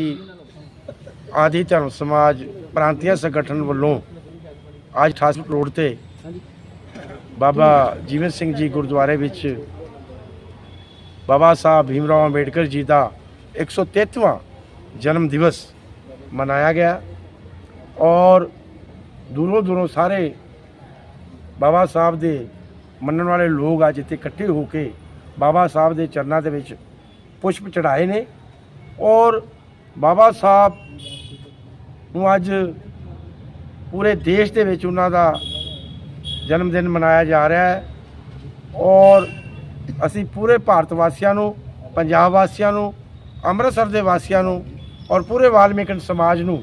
ਅਸੀਂ ਆਦੀ ਧਰਮ, ਸਮਾਜ ਪ੍ਰਾਂਤੀय ਸੰਗਠਨ ਵੱਲੋਂ ਅੱਜ 88 ਕਰੋੜ ਤੇ ਬਾਬਾ ਜੀਵਨ ਸਿੰਘ ਜੀ ਗੁਰਦੁਆਰੇ ਵਿੱਚ ਬਾਬਾ ਸਾਹਿਬ ਭੀਮਰਾਓ ਅੰਬੇਡਕਰ ਜੀ ਦਾ 133ਵਾਂ ਜਨਮ ਦਿਵਸ ਮਨਾਇਆ ਗਿਆ ਔਰ ਦੂਰੋਂ ਦੂਰੋਂ ਸਾਰੇ ਬਾਬਾ ਸਾਹਿਬ ਦੇ ਮੰਨਣ ਵਾਲੇ ਲੋਕ ਅੱਜ ਇੱਥੇ ਇਕੱਠੇ ਹੋ ਕੇ ਬਾਬਾ ਸਾਹਿਬ ਦੇ ਚਰਨਾਂ ਦੇ ਵਿੱਚ ਪੁਸ਼ਪ ਚੜਾਏ ਨੇ ਔਰ ਬਾਬਾ ਸਾਹਿਬ ਨੂੰ ਅੱਜ ਪੂਰੇ ਦੇਸ਼ ਦੇ ਵਿੱਚ ਉਹਨਾਂ ਦਾ ਜਨਮ ਦਿਨ ਮਨਾਇਆ ਜਾ ਰਿਹਾ ਹੈ। ਔਰ ਅਸੀਂ ਪੂਰੇ ਭਾਰਤ ਵਾਸੀਆਂ ਨੂੰ, ਪੰਜਾਬ ਵਾਸੀਆਂ ਨੂੰ, ਅੰਮ੍ਰਿਤਸਰ ਦੇ ਵਾਸੀਆਂ ਨੂੰ ਔਰ ਪੂਰੇ ਵਾਲਮੀਕਨ ਸਮਾਜ ਨੂੰ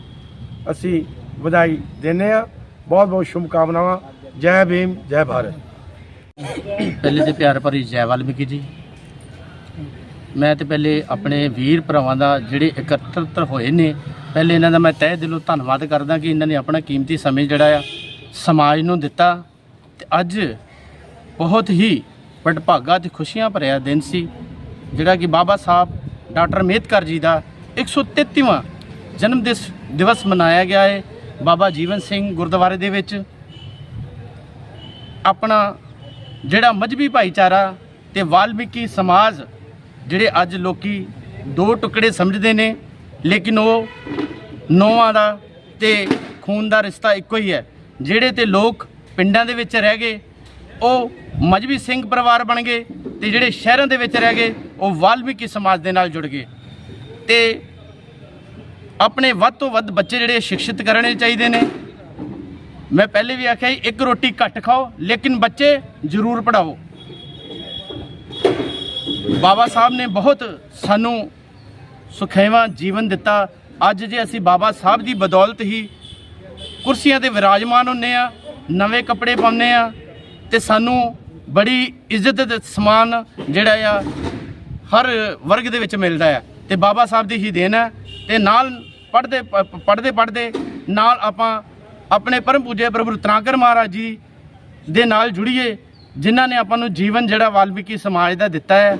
ਅਸੀਂ ਵਧਾਈ ਦਿੰਦੇ ਹਾਂ। ਬਹੁਤ ਬਹੁਤ ਸ਼ੁਭਕਾਮਨਾਵਾਂ। ਜੈ ਭੀਮ, ਜੈ ਭਾਰਤ। ਪਹਿਲੇ ਤੇ ਪਿਆਰ ਭਰੀ ਜੈ ਵਾਲਮੀਕੀ ਜੀ। ਮੈਂ ਤੇ ਪਹਿਲੇ ਆਪਣੇ ਵੀਰ ਭਰਾਵਾਂ ਦਾ ਜਿਹੜੇ ਇਕੱਤਰਤ ਹੋਏ ਨੇ, ਪਹਿਲੇ ਇਹਨਾਂ ਦਾ ਮੈਂ ਤਹਿ ਦਿਲੋਂ ਧੰਨਵਾਦ ਕਰਦਾ ਕਿ ਇਹਨਾਂ ਨੇ ਆਪਣਾ ਕੀਮਤੀ ਸਮੇਂ ਜਿਹੜਾ ਆ ਸਮਾਜ ਨੂੰ ਦਿੱਤਾ ਤੇ ਅੱਜ ਬਹੁਤ ਹੀ ਵਡਭਾਗਾ ਤੇ ਖੁਸ਼ੀਆਂ ਭਰਿਆ ਦਿਨ ਸੀ, ਜਿਹੜਾ ਕਿ ਬਾਬਾ ਸਾਹਿਬ ਡਾਕਟਰ ਅੰਬੇਦਕਰ ਜੀ ਦਾ 133ਵਾਂ ਜਨਮ ਦਿਸ, ਦਿਵਸ ਮਨਾਇਆ ਗਿਆ ਹੈ ਬਾਬਾ ਜੀਵਨ ਸਿੰਘ ਗੁਰਦੁਆਰੇ ਦੇ ਵਿੱਚ। ਆਪਣਾ ਜਿਹੜਾ ਮਜਬੀ ਭਾਈਚਾਰਾ ਤੇ ਵਾਲਮੀਕੀ ਸਮਾਜ ਜਿਹੜੇ ਅੱਜ ਲੋਕੀ ਦੋ ਟੁਕੜੇ ਸਮਝਦੇ ਨੇ, ਲੇਕਿਨ ਉਹ ਨੌਵਾਂ ਦਾ ਤੇ ਖੂਨ ਦਾ ਰਿਸ਼ਤਾ ਇੱਕੋ ਹੀ ਹੈ। ਜਿਹੜੇ ਤੇ ਲੋਕ ਪਿੰਡਾਂ ਦੇ ਵਿੱਚ ਰਹਿ ਗਏ, ਉਹ ਮਜਬੀ ਸਿੰਘ ਪਰਿਵਾਰ ਬਣ ਗਏ ਤੇ ਜਿਹੜੇ ਸ਼ਹਿਰਾਂ ਦੇ ਵਿੱਚ ਰਹਿ ਗਏ, ਉਹ ਵਾਲਮੀਕੀ ਸਮਾਜ ਦੇ ਨਾਲ ਜੁੜ ਗਏ। ਤੇ ਆਪਣੇ ਵੱਧ ਤੋਂ ਵੱਧ ਬੱਚੇ ਜਿਹੜੇ ਸਿੱਖਿਤ ਕਰਨੇ ਚਾਹੀਦੇ ਨੇ। ਮੈਂ ਪਹਿਲੇ ਵੀ ਆਖਿਆ ਇੱਕ ਰੋਟੀ ਘੱਟ ਖਾਓ, ਲੇਕਿਨ ਬੱਚੇ ਜ਼ਰੂਰ ਪੜਾਓ ਬਾਬਾ ਸਾਹਿਬ ਨੇ ਬਹੁਤ ਸਾਨੂੰ ਸੁਖੇਵਾਂ ਜੀਵਨ ਦਿੱਤਾ। ਅੱਜ ਜੇ ਅਸੀਂ ਬਾਬਾ ਸਾਹਿਬ ਦੀ ਬਦੌਲਤ ਹੀ ਕੁਰਸੀਆਂ ਤੇ ਵਿਰਾਜਮਾਨ ਹੁੰਨੇ ਆ, ਨਵੇਂ ਕੱਪੜੇ ਪਾਉਂਦੇ ਆ ਤੇ ਸਾਨੂੰ ਬੜੀ ਇੱਜ਼ਤ ਤੇ ਸਮਾਨ ਜਿਹੜਾ ਆ ਹਰ ਵਰਗ ਦੇ ਵਿੱਚ ਮਿਲਦਾ ਆ। ਤੇ ਬਾਬਾ ਸਾਹਿਬ ਦੀ ਹੀ ਦੇਣ ਹੈ ਤੇ ਨਾਲ ਪੜਦੇ ਪੜਦੇ ਪੜਦੇ ਨਾਲ ਆਪਾਂ ਆਪਣੇ ਪਰਮ ਪੂਜੇ ਪ੍ਰਭੂ ਰਤਨਾਕਰ ਮਹਾਰਾਜ ਜੀ ਦੇ ਨਾਲ ਜੁੜੀਏ, ਜਿਨ੍ਹਾਂ ਨੇ ਆਪਾਂ ਨੂੰ ਜੀਵਨ ਜਿਹੜਾ ਵਾਲਮੀਕੀ ਸਮਾਜ ਦਾ ਦਿੱਤਾ ਹੈ।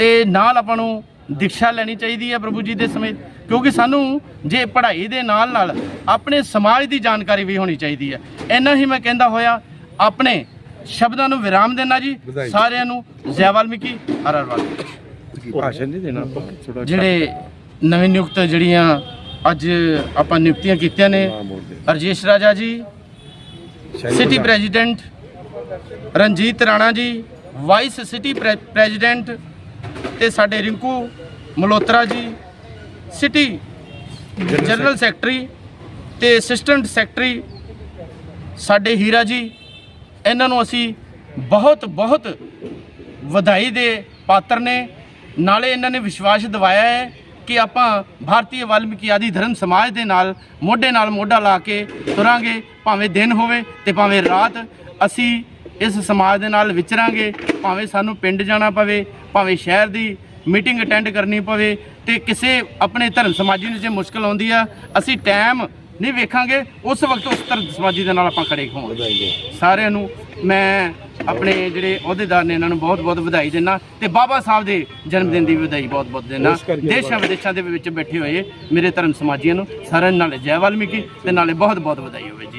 ਤੇ ਨਾਲ ਆਪਾਂ ਨੂੰ ਦੀਕਸ਼ਾ ਲੈਣੀ ਚਾਹੀਦੀ ਹੈ ਪ੍ਰਭੂ ਜੀ ਦੇ ਸਮੇਤ ਕਿਉਂਕਿ ਸਾਨੂੰ ਜੇ ਪੜ੍ਹਾਈ ਦੇ ਨਾਲ ਨਾਲ ਆਪਣੇ ਸਮਾਜ ਦੀ ਜਾਣਕਾਰੀ ਵੀ ਹੋਣੀ ਚਾਹੀਦੀ ਹੈ। ਇੰਨਾ ਹੀ ਮੈਂ ਕਹਿੰਦਾ ਹੋਇਆ ਆਪਣੇ ਸ਼ਬਦਾਂ ਨੂੰ ਵਿਰਾਮ ਦੇਣਾ ਜੀ। ਸਾਰਿਆਂ ਨੂੰ ਜੈ ਵਾਲਮੀਕੀ ਹਰ ਹਰ ਵਾਲਮੀਕੀ ਭਾਸ਼ਣ ਨਹੀਂ ਦੇਣਾ ਥੋੜਾ ਜਿਹੜੇ ਨਵੇਂ ਨਿਯੁਕਤ ਜਿਹੜੀਆਂ ਅੱਜ ਆਪਾਂ ਨਿਯੁਕਤੀਆਂ ਕੀਤੀਆਂ ਨੇ ਰਜੇਸ਼ ਰਾਜਾ ਜੀ city president Ranjit Rana ji vice city ਪ੍ਰੈ- president ਤੇ ਸਾਡੇ Rinku Malhotra ji, city general secretary ਤੇ ਅਸਿਸਟੈਂਟ ਸੈਕਟਰੀ ਸਾਡੇ ਹੀਰਾ ਜੀ, ਇਹਨਾਂ ਨੂੰ ਅਸੀਂ ਬਹੁਤ ਬਹੁਤ ਵਧਾਈ ਦੇ ਪਾਤਰ ਨੇ। ਨਾਲੇ ਇਹਨਾਂ ਨੇ ਵਿਸ਼ਵਾਸ ਦਿਵਾਇਆ ਹੈ ਕਿ ਆਪਾਂ ਭਾਰਤੀ ਵਾਲਮੀਕੀ ਆਦੀ ਧਰਮ ਸਮਾਜ ਦੇ ਨਾਲ, ਮੋਢੇ ਨਾਲ ਮੋਢਾ ਲਾ ਕੇ ਤੁਰਾਂਗੇ, ਭਾਵੇਂ ਦਿਨ ਹੋਵੇ ਤੇ ਭਾਵੇਂ ਰਾਤ। ਅਸੀਂ ਇਸ ਸਮਾਜ ਦੇ ਨਾਲ ਵਿਚਰਾਂਗੇ ਭਾਵੇਂ ਸਾਨੂੰ ਪਿੰਡ ਜਾਣਾ ਪਵੇ ਭਾਵੇਂ ਸ਼ਹਿਰ ਦੀ ਮੀਟਿੰਗ ਅਟੈਂਡ ਕਰਨੀ ਪਵੇ ਤੇ ਕਿਸੇ ਆਪਣੇ ਧਰਮ ਸਮਾਜੀ ਨੂੰ ਜੇ ਮੁਸ਼ਕਲ ਆਉਂਦੀ ਆ ਅਸੀਂ ਟਾਈਮ ਨਹੀਂ ਵੇਖਾਂਗੇ ਉਸ ਵਕਤ ਉਸ ਧਰਮ ਸਮਾਜੀ ਦੇ ਨਾਲ ਆਪਾਂ ਖੜੇ ਹੋਵਾਂਗੇ। ਸਾਰਿਆਂ ਨੂੰ ਮੈਂ ਆਪਣੇ ਜਿਹੜੇ ਅਹੁਦੇਦਾਰ ਨੇ ਇਹਨਾਂ ਨੂੰ ਬਹੁਤ ਬਹੁਤ ਵਧਾਈ ਦਿੰਦਾ ਤੇ ਬਾਬਾ ਸਾਹਿਬ ਦੇ ਜਨਮ ਦਿਨ ਦੀ ਵੀ ਵਧਾਈ ਬਹੁਤ ਬਹੁਤ ਦਿੰਦਾ ਦੇਸ਼ਾਂ ਵਿਦੇਸ਼ਾਂ ਦੇ ਵਿੱਚ ਬੈਠੇ ਹੋਏ ਮੇਰੇ ਧਰਮ ਸਮਾਜੀਆਂ ਨੂੰ ਸਾਰਿਆਂ ਨਾਲੇ ਜੈ ਵਾਲਮੀਕੀ ਤੇ ਨਾਲੇ ਬਹੁਤ ਬਹੁਤ ਵਧਾਈ ਹੋਵੇ ਜੀ।